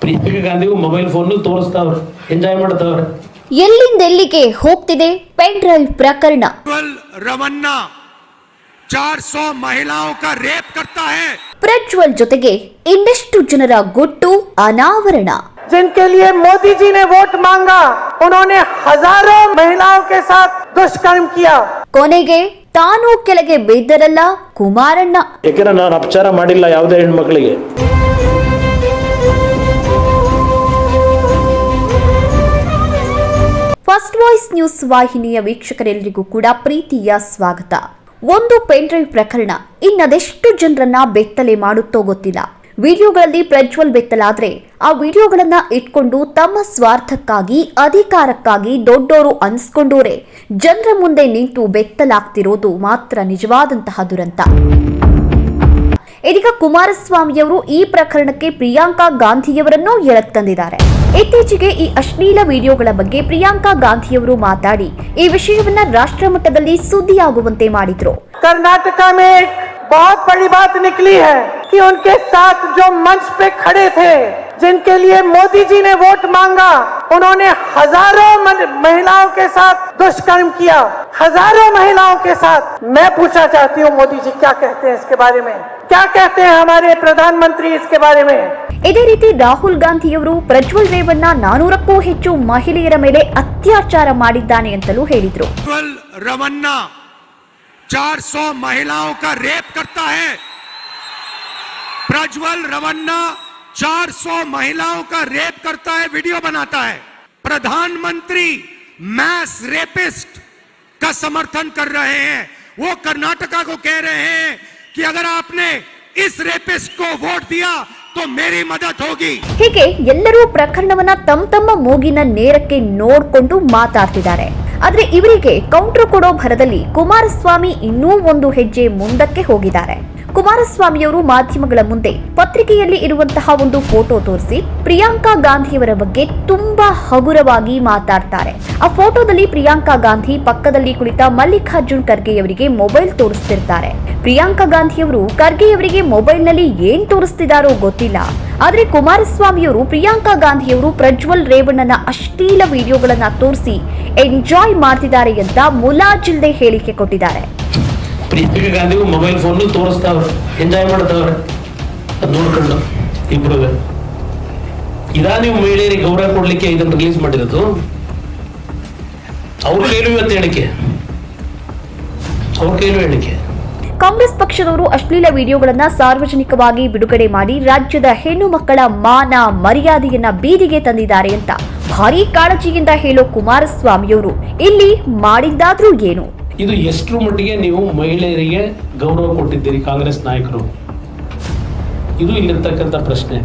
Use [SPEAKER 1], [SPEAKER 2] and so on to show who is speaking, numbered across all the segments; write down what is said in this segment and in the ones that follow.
[SPEAKER 1] ಪ್ರಿಯಾಂಕಾ ಗಾಂಧಿಗೂ mobile phone ತೋರಿಸ್ತಾವ್ರೆ enjoy ಮಾಡ್ತಾವ್ರೆ
[SPEAKER 2] ಎಲ್ಲಿಂದೆಲ್ಲಿಗೆ ಹೋಗ್ತಿದೆ ಪೆನ್ ಡ್ರೈವ್ ಪ್ರಕರಣ
[SPEAKER 3] प्रज्वल रमन्ना 400 महिलाओं का रेप करता है
[SPEAKER 2] ಪ್ರಜ್ವಲ್ ಜೊತೆಗೆ ಇನ್ನೆಷ್ಟು ಜನರ ಗುಟ್ಟು ಅನಾವರಣ
[SPEAKER 4] जिनके लिए मोदी जी ने वोट मांगा उन्होंने हजारों महिलाओं के साथ दुष्कर्म किया
[SPEAKER 2] ಕೊನೆಗೆ ತಾನೂ ಕೆಳಗೆ ಬಿದ್ದರಲ್ಲ ಕುಮಾರಣ್ಣ
[SPEAKER 1] ಯಾಕೆಂದ್ರೆ ನಾನು ಅಪಚಾರ ಮಾಡಿಲ್ಲ ಯಾವುದೇ ಹೆಣ್ಮಕ್ಳಿಗೆ
[SPEAKER 2] ವಾಯ್ಸ್ ನ್ಯೂಸ್ ವಾಹಿನಿಯ ವೀಕ್ಷಕರೆಲ್ಲರಿಗೂ ಕೂಡ ಪ್ರೀತಿಯ ಸ್ವಾಗತ. ಒಂದು ಪೆನ್ ಡ್ರೈವ್ ಪ್ರಕರಣ. ಇನ್ನದೆಷ್ಟು ಜನರನ್ನ ಬೆತ್ತಲೆ ಮಾಡುತ್ತೋ ಗೊತ್ತಿಲ್ಲ. ವಿಡಿಯೋಗಳಲ್ಲಿ ಪ್ರಜ್ವಲ್ ಬೆತ್ತಲಾದ್ರೆ ಆ ವಿಡಿಯೋಗಳನ್ನ ಇಟ್ಕೊಂಡು ತಮ್ಮ ಸ್ವಾರ್ಥಕ್ಕಾಗಿ, ಅಧಿಕಾರಕ್ಕಾಗಿ ದೊಡ್ಡೋರು ಅನ್ಸ್ಕೊಂಡೋರೆ. ಜನರ ಮುಂದೆ ನಿಂತು ಬೆತ್ತಲಾಗ್ತಿರೋದು ಮಾತ್ರ ನಿಜವಾದಂತಹ ದುರಂತ. ಇದೀಗ ಕುಮಾರಸ್ವಾಮಿಯವರು ಈ ಪ್ರಕರಣಕ್ಕೆ ಪ್ರಿಯಾಂಕಾ ಗಾಂಧಿಯವರನ್ನೂ ಎಳಕ್ ತಂದಿದ್ದಾರೆ ಇತ್ತೀಚೆಗೆ ಈ ಅಶ್ಲೀಲ ವಿಡಿಯೋಗಳ ಬಗ್ಗೆ ಪ್ರಿಯಾಂಕಾ ಗಾಂಧಿಯವರು ಮಾತಾಡಿ ಈ ವಿಷಯವನ್ನ ರಾಷ್ಟ್ರ ಮಟ್ಟದಲ್ಲಿ ಸುದ್ದಿಯಾಗುವಂತೆ ಮಾಡಿದ್ರು
[SPEAKER 4] कर्नाटका में एक बहुत बड़ी बात निकली है कि उनके साथ जो मंच पे खड़े थे जिनके लिए मोदी जी ने वोट मांगा उन्होंने हजारों मन- महिलाओं के साथ दुष्कर्म किया हजारों महिलाओं के साथ मैं पूछना चाहती हूँ मोदी जी क्या कहते हैं इसके बारे में क्या कहते हैं हमारे प्रधानमंत्री इसके बारे में
[SPEAKER 2] ಇದೇ ರೀತಿ ರಾಹುಲ್ ಗಾಂಧಿಯವರು ಪ್ರಜ್ವಲ್ ರೇವಣ್ಣ ನಾನೂರಕ್ಕೂ ಹೆಚ್ಚು ಮಹಿಳೆಯರ ಮೇಲೆ ಅತ್ಯಾಚಾರ ಮಾಡಿದ್ದಾನೆ ಅಂತಲೂ ಹೇಳಿದ್ರು
[SPEAKER 3] प्रज्वल रमन्ना 400 महिलाओं का रेप करता है प्रज्वल रमन्ना 400 महिलाओं का रेप करता है वीडियो बनाता है प्रधानमंत्री मैस रेपिस्ट का समर्थन कर रहे हैं वो कर्नाटका को कह रहे हैं कि अगर आपने इस रेपिस्ट को वोट दिया तो मेरी मदद होगी
[SPEAKER 2] ಹೀಗೆ ಎಲ್ಲರೂ ಪ್ರಕರಣವನ್ನ ತಮ್ಮ ತಮ್ಮ ಮೂಗಿನ ನೇರಕ್ಕೆ ನೋಡ್ಕೊಂಡು ಮಾತಾಡ್ತಿದ್ದಾರೆ ಆದ್ರೆ ಇವರಿಗೆ ಕೌಂಟರ್ ಕೊಡೋ ಭರದಲ್ಲಿ ಕುಮಾರಸ್ವಾಮಿ ಇನ್ನೂ ಒಂದು ಹೆಜ್ಜೆ ಮುಂದಕ್ಕೆ ಹೋಗಿದ್ದಾರೆ ಕುಮಾರಸ್ವಾಮಿಯವರು ಮಾಧ್ಯಮಗಳ ಮುಂದೆ ಪತ್ರಿಕೆಯಲ್ಲಿ ಇರುವಂತಹ ಒಂದು ಫೋಟೋ ತೋರಿಸಿ ಪ್ರಿಯಾಂಕಾ ಗಾಂಧಿಯವರ ಬಗ್ಗೆ ತುಂಬಾ ಹಗುರವಾಗಿ ಮಾತಾಡ್ತಾರೆ ಆ ಫೋಟೋದಲ್ಲಿ ಪ್ರಿಯಾಂಕಾ ಗಾಂಧಿ ಪಕ್ಕದಲ್ಲಿ ಕುಳಿತ ಮಲ್ಲಿಕಾರ್ಜುನ್ ಖರ್ಗೆಯವರಿಗೆ ಮೊಬೈಲ್ ತೋರಿಸ್ತಿರ್ತಾರೆ ಪ್ರಿಯಾಂಕಾ ಗಾಂಧಿಯವರು ಖರ್ಗೆಯವರಿಗೆ ಮೊಬೈಲ್ನಲ್ಲಿ ಏನ್ ತೋರಿಸ್ತಿದಾರೋ ಗೊತ್ತಿಲ್ಲ. ಆದ್ರೆ ಕುಮಾರಸ್ವಾಮಿಯವರು ಪ್ರಿಯಾಂಕಾ ಗಾಂಧಿಯವರು ಪ್ರಜ್ವಲ್ ರೇವಣ್ಣನ ಅಶ್ಲೀಲ ವಿಡಿಯೋಗಳನ್ನ ತೋರಿಸಿ ಎಂಜಾಯ್ ಮಾಡ್ತಿದ್ದಾರೆ ಅಂತ ಮುಲಾಜಿಲ್ದೆ ಹೇಳಿಕೆ ಕೊಟ್ಟಿದ್ದಾರೆ.
[SPEAKER 1] ಪ್ರಿಯಾಂಕಾ ಗಾಂಧಿಗೂ ಮೊಬೈಲ್ ಫೋನ್ ತೋರಿಸ್ತಾವ್ರೆ, ಎಂಜಾಯ್ ಮಾಡ್ತಾವ್ರೆ. ಅದ್ ನೋಡ್ಕೊಂಡು ಇಬ್ರು ಇದಾ ನೀವು ಮಹಿಳೆಯರಿಗೆ ಗೌರವ ಕೊಡ್ಲಿಕ್ಕೆ ಇದನ್ನ ರಿಲೀಸ್ ಮಾಡಿರೋದು? ಅವ್ರ ಕೈಲೂ ಇವತ್ತು ಹೇಳಿಕೆ. ಅವ್ರ ಕೈಲೂ ಹೇಳಿಕೆ.
[SPEAKER 2] ಕಾಂಗ್ರೆಸ್ ಪಕ್ಷದವರು ಅಶ್ಲೀಲ ವಿಡಿಯೋಗಳನ್ನ ಸಾರ್ವಜನಿಕವಾಗಿ ಬಿಡುಗಡೆ ಮಾಡಿ ರಾಜ್ಯದ ಹೆಣ್ಣು ಮಕ್ಕಳ ಮಾನ ಮರ್ಯಾದೆಯನ್ನ ಬೀದಿಗೆ ತಂದಿದ್ದಾರೆ ಅಂತ ಭಾರೀ ಕಾಳಜಿಯಿಂದ ಹೇಳೋ ಕುಮಾರಸ್ವಾಮಿಯವರು. ಇಲ್ಲಿ ಮಾಡಿದ್ದಾದ್ರೂ ಏನು?
[SPEAKER 1] ಇದು ಎಷ್ಟು ಮಟ್ಟಿಗೆ ನೀವು ಮಹಿಳೆಯರಿಗೆ ಗೌರವ ಕೊಟ್ಟಿದ್ದೀರಿ ಕಾಂಗ್ರೆಸ್ ನಾಯಕರು? ಇದು ಇಲ್ಲಿರ್ತಕ್ಕಂಥ ಪ್ರಶ್ನೆ.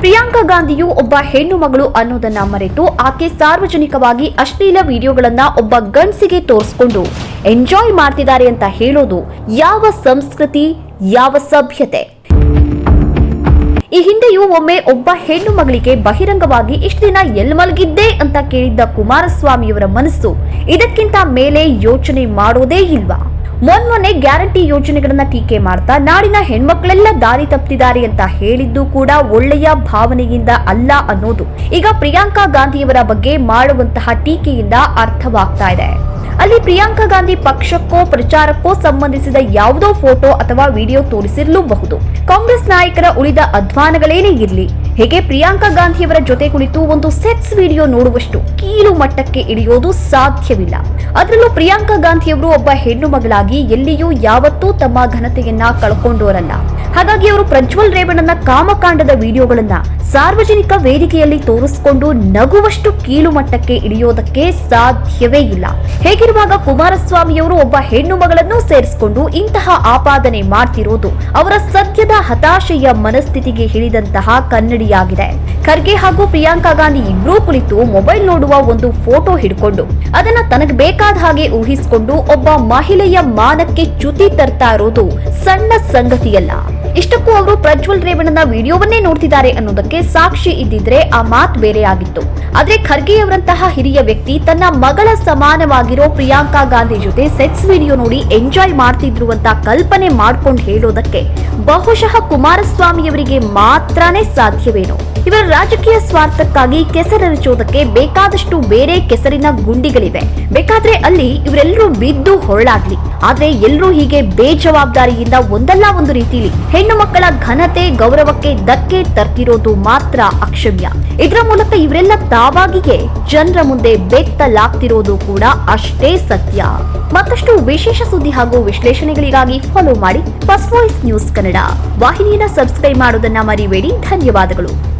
[SPEAKER 2] ಪ್ರಿಯಾಂಕಾ ಗಾಂಧಿಯು ಒಬ್ಬ ಹೆಣ್ಣು ಮಗಳು ಅನ್ನೋದನ್ನ ಮರೆತು ಆಕೆ ಸಾರ್ವಜನಿಕವಾಗಿ ಅಶ್ಲೀಲ ವಿಡಿಯೋಗಳನ್ನ ಒಬ್ಬ ಗಂಡ್ಸಿಗೆ ತೋರಿಸ್ಕೊಂಡು ಎಂಜಾಯ್ ಮಾಡ್ತಿದ್ದಾರೆ ಅಂತ ಹೇಳೋದು ಯಾವ ಸಂಸ್ಕೃತಿ, ಯಾವ ಸಭ್ಯತೆ? ಈ ಹಿಂದೆಯೂ ಒಮ್ಮೆ ಒಬ್ಬ ಹೆಣ್ಣು ಮಗಳಿಗೆ ಬಹಿರಂಗವಾಗಿ ಇಷ್ಟು ದಿನ ಎಲ್ ಮಲಗಿದ್ದೆ ಅಂತ ಕೇಳಿದ್ದ ಕುಮಾರಸ್ವಾಮಿಯವರ ಮನಸ್ಸು ಇದಕ್ಕಿಂತ ಮೇಲೆ ಯೋಚನೆ ಮಾಡೋದೇ ಇಲ್ವಾ? ಮೊನ್ಮೊನ್ನೆ ಗ್ಯಾರಂಟಿ ಯೋಜನೆಗಳನ್ನ ಟೀಕೆ ಮಾಡ್ತಾ ನಾಡಿನ ಹೆಣ್ಮಕ್ಳೆಲ್ಲ ದಾರಿ ತಪ್ಪಿದ್ದಾರೆ ಅಂತ ಹೇಳಿದ್ದು ಕೂಡ ಒಳ್ಳೆಯ ಭಾವನೆಯಿಂದ ಅಲ್ಲ ಅನ್ನೋದು. ಈಗ ಪ್ರಿಯಾಂಕಾ ಗಾಂಧಿಯವರ ಬಗ್ಗೆ ಮಾಡುವಂತಹ ಟೀಕೆಯಿಂದ ಅರ್ಥವಾಗ್ತಾ ಇದೆ. ಅಲ್ಲಿ ಪ್ರಿಯಾಂಕಾ ಗಾಂಧಿ ಪಕ್ಷಕ್ಕೋ ಪ್ರಚಾರಕ್ಕೋ ಸಂಬಂಧಿಸಿದ ಯಾವುದೋ ಫೋಟೋ ಅಥವಾ ವಿಡಿಯೋ ತೋರಿಸಿರಲೂಬಹುದು. ಕಾಂಗ್ರೆಸ್ ನಾಯಕರ ಉಳಿದ ಅಧ್ವಾನಗಳೇನೇ ಇರಲಿ ಹೇಗೆ ಪ್ರಿಯಾಂಕಾ ಗಾಂಧಿಯವರ ಜೊತೆ ಕುಳಿತು ಒಂದು ಸೆಕ್ಸ್ ವಿಡಿಯೋ ನೋಡುವಷ್ಟು ಕೀಳು ಮಟ್ಟಕ್ಕೆ ಇಳಿಯೋದು ಸಾಧ್ಯವಿಲ್ಲ. ಅದರಲ್ಲೂ ಪ್ರಿಯಾಂಕಾ ಗಾಂಧಿಯವರು ಒಬ್ಬ ಹೆಣ್ಣು ಮಗಳಾಗಿ ಎಲ್ಲಿಯೂ ಯಾವತ್ತೂ ತಮ್ಮ ಘನತೆಯನ್ನ ಕಳ್ಕೊಂಡೋರಲ್ಲ. ಹಾಗಾಗಿ ಅವರು ಪ್ರಜ್ವಲ್ ರೇವಣ್ಣನ ಕಾಮಕಾಂಡದ ವಿಡಿಯೋಗಳನ್ನ ಸಾರ್ವಜನಿಕ ವೇದಿಕೆಯಲ್ಲಿ ತೋರಿಸಿಕೊಂಡು ನಗುವಷ್ಟು ಕೀಳು ಮಟ್ಟಕ್ಕೆ ಇಳಿಯೋದಕ್ಕೆ ಸಾಧ್ಯವೇ ಇಲ್ಲ. ಹೇಗಿರುವಾಗ ಕುಮಾರಸ್ವಾಮಿಯವರು ಒಬ್ಬ ಹೆಣ್ಣು ಮಗಳನ್ನು ಸೇರಿಸಿಕೊಂಡು ಇಂತಹ ಆಪಾದನೆ ಮಾಡ್ತಿರೋದು ಅವರ ಸದ್ಯದ ಹತಾಶೆಯ ಮನಸ್ಥಿತಿಗೆ ಹಿಡಿದಂತಹ ಕನ್ನಡಿಯಾಗಿದೆ ಖರ್ಗೆ ಹಾಗೂ ಪ್ರಿಯಾಂಕಾ ಗಾಂಧಿ ಇಬ್ರೂ ಕುಳಿತು ಮೊಬೈಲ್ ನೋಡುವ ಒಂದು ಫೋಟೋ ಹಿಡ್ಕೊಂಡು, ಅದನ್ನ ತನಗೆ ಬೇಕಾದ ಹಾಗೆ ಊಹಿಸಿಕೊಂಡು ಒಬ್ಬ ಮಹಿಳೆಯ ಮಾನಕ್ಕೆ ಚ್ಯುತಿ ತರ್ತಾ ಇರೋದು ಸಣ್ಣ ಸಂಗತಿಯಲ್ಲ. ಇಷ್ಟಕ್ಕೂ ಅವರು ಪ್ರಜ್ವಲ್ ರೇವಣ್ಣನ ವಿಡಿಯೋವನ್ನೇ ನೋಡ್ತಿದ್ದಾರೆ ಅನ್ನೋದಕ್ಕೆ ಸಾಕ್ಷಿ ಇದ್ದಿದ್ರೆ ಆ ಮಾತು ಬೇರೆ ಆಗಿತ್ತು ಆದ್ರೆ ಖರ್ಗೆ ಅವರಂತಹ ಹಿರಿಯ ವ್ಯಕ್ತಿ ತನ್ನ ಮಗಳ ಸಮಾನವಾಗಿರೋ ಪ್ರಿಯಾಂಕಾ ಗಾಂಧಿ ಜೊತೆ ಸೆಕ್ಸ್ ವಿಡಿಯೋ ನೋಡಿ ಎಂಜಾಯ್ ಮಾಡ್ತಿದ್ರು ಅಂತ ಕಲ್ಪನೆ ಮಾಡ್ಕೊಂಡು ಹೇಳೋದಕ್ಕೆ ಬಹುಶಃ ಕುಮಾರಸ್ವಾಮಿಯವರಿಗೆ ಮಾತ್ರನೇ ಸಾಧ್ಯವೇನೋ. ಇವರ ರಾಜಕೀಯ ಸ್ವಾರ್ಥಕ್ಕಾಗಿ ಕೆಸರೆರಚೋದಕ್ಕೆ ಬೇಕಾದಷ್ಟು ಬೇರೆ ಕೆಸರಿನ ಗುಂಡಿಗಳಿವೆ. ಬೇಕಾದ್ರೆ ಅಲ್ಲಿ ಇವರೆಲ್ಲರೂ ಬಿದ್ದು ಹೊರಳಾಗ್ಲಿ. ಆದ್ರೆ ಎಲ್ಲರೂ ಹೀಗೆ ಬೇಜವಾಬ್ದಾರಿಯಿಂದ ಒಂದಲ್ಲ ಒಂದು ರೀತಿಲಿ ಹೆಣ್ಣು ಮಕ್ಕಳ ಘನತೆ ಗೌರವಕ್ಕೆ ಧಕ್ಕೆ ತರ್ತಿರೋದು ಮಾತ್ರ ಅಕ್ಷಮ್ಯ. ಇದರ ಮೂಲಕ ಇವರೆಲ್ಲ ತಾವಾಗಿಯೇ ಜನರ ಮುಂದೆ ಬೆತ್ತಲಾಗ್ತಿರೋದು ಕೂಡ ಅಷ್ಟೇ ಸತ್ಯ. ಮತ್ತಷ್ಟು ವಿಶೇಷ ಸುದ್ದಿ ಹಾಗೂ ವಿಶ್ಲೇಷಣೆಗಳಿಗಾಗಿ ಫಾಲೋ ಮಾಡಿ ಫಸ್ಟ್ ವಾಯ್ಸ್ ನ್ಯೂಸ್ ಕನ್ನಡ ವಾಹಿನಿಯನ್ನ ಸಬ್ಸ್ಕ್ರೈಬ್ ಮಾಡೋದನ್ನ ಮರಿಬೇಡಿ. ಧನ್ಯವಾದಗಳು.